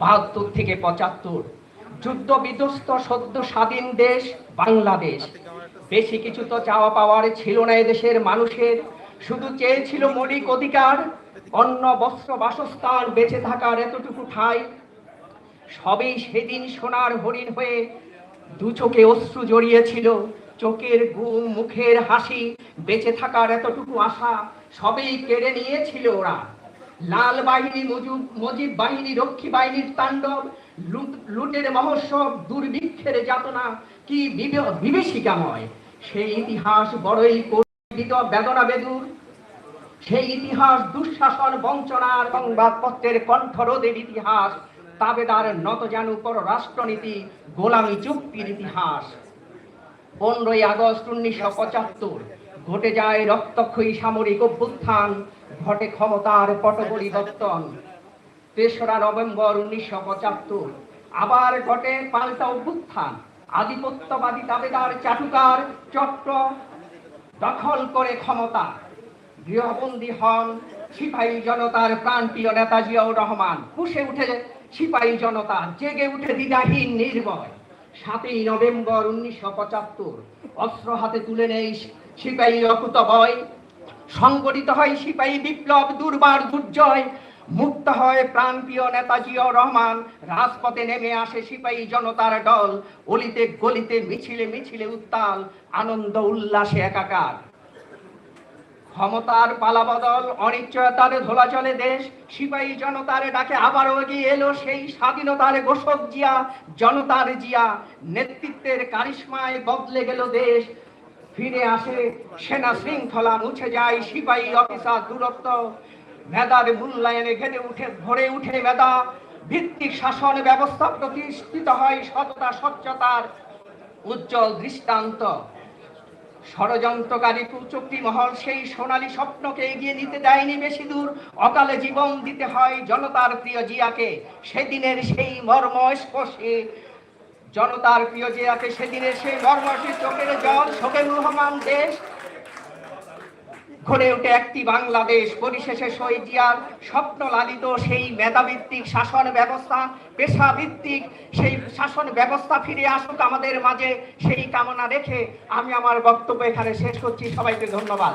বাহাত্তর থেকে পঁচাত্তর। যুদ্ধ বিধ্বস্ত সদ্য স্বাধীন দেশ বাংলাদেশ। বেশি কিছু তো চাওয়া পাওয়ার ছিল না এদেশের মানুষের। শুধু চেয়েছিল মৌলিক অধিকার, অন্ন, বস্ত্র, বাসস্থান বেঁচে থাকার এতটুকু ঠাই। সবেই সেদিন সোনার হরিণ হয়ে দু চোখে অশ্রু জড়িয়েছিল। চোখের ঘুম মুখের হাসি, বেঁচে থাকার এতটুকু আশা সবেই কেড়ে নিয়েছিল ওরা। লাল বাহিনী মজুব বাহিনী, রক্ষী বাহিনীর তাণ্ডব, লুট- লুটের মহোৎসব, দুর্ভিক্ষের যাতনা, কি বিভীষিকাময়। সেই ইতিহাস বড়ই কর্বিত বেদনা বেদুর। সেই ইতিহাস দুঃশাসন বঞ্চনার সংবাদপত্রের কণ্ঠরোধের ইতিহাস, তাবেদার নতজানু পররাষ্ট্রনীতি, গোলামী চুক্তির ইতিহাস। পনেরোই আগস্ট উনিশশো পঁচাত্তর ঘটে যায় রক্তক্ষয়ী সামরিক অভ্যুত্থান, ঘটে ক্ষমতার পট পরিবর্তন তেসরা নভেম্বর উনিশশো পঁচাত্তর, আবার ঘটে পাল্টা অভ্যুত্থান। আধিপত্যবাদী দাবেদার চাটুকার চট্ট দখল করে ক্ষমতা। গৃহবন্দী হন সিপাহী জনতার প্রাণপ্রিয় নেতা জিয়াউর রহমান। পুষে উঠে সিপাহী জনতা, জেগে উঠে দ্বিধাহীন নির্ভয়। সাতই নভেম্বর উনিশশো পঁচাত্তর। অস্ত্র হাতে তুলে নেই সিপাহী অকুত ভয়। সংগঠিত হয় সিপাহী বিপ্লব, দুর্বার দুর্জয়। মুক্ত হয় প্রাণপ্রিয় নেতা জিয়াউর রহমান। রাজপথে নেমে আসে সিপাহী জনতার দল। অলিতে গলিতে মিছিলে মিছিলে উত্তাল। আনন্দ, উল্লাসে একাকার। ক্ষমতার পালাবদল, অনিশ্চয়তার ধোলা চলে দেশ, সিপাহী জনতার ডাকে আবারও এগিয়ে এলো সেই স্বাধীনতার ঘোষক জিয়া, জনতার জিয়া। নেতৃত্বের কারিশ্মায় বদলে গেল দেশ। ফিরে আসে সেনা শৃঙ্খলা, মুছে যায় সিপাহী অফিসার দূরত্ব। মেধার মূল্যায়নে ঘেটে উঠে, ভরে উঠে মেধা। ভিত্তিক শাসন ব্যবস্থা প্রতিষ্ঠিত হয় সততা, স্বচ্ছতার উজ্জ্বল দৃষ্টান্ত। ষড়যন্ত্রকারী কুচক্রী মহল সেই সোনালী স্বপ্নকে এগিয়ে নিতে দেয়নি বেশি দূর। অকালে জীবন দিতে হয় জনতার প্রিয় জিয়াকে। সেদিনের সেই মর্ম স্পর্শে জনতার প্রিয় জিয়াকে, সেদিনের সেই মর্মসী চোখের জল শোকে রহমান দেশ। গড়ে ওঠে একটি বাংলাদেশ। পরিশেষে শহীদিয়ার স্বপ্ন লালিত সেই মেধাভিত্তিক শাসন ব্যবস্থা, পেশাভিত্তিক সেই শাসন ব্যবস্থা ফিরে আসুক আমাদের মাঝে সেই কামনা রেখে আমি আমার বক্তব্য এখানে শেষ করছি। সবাইকে ধন্যবাদ।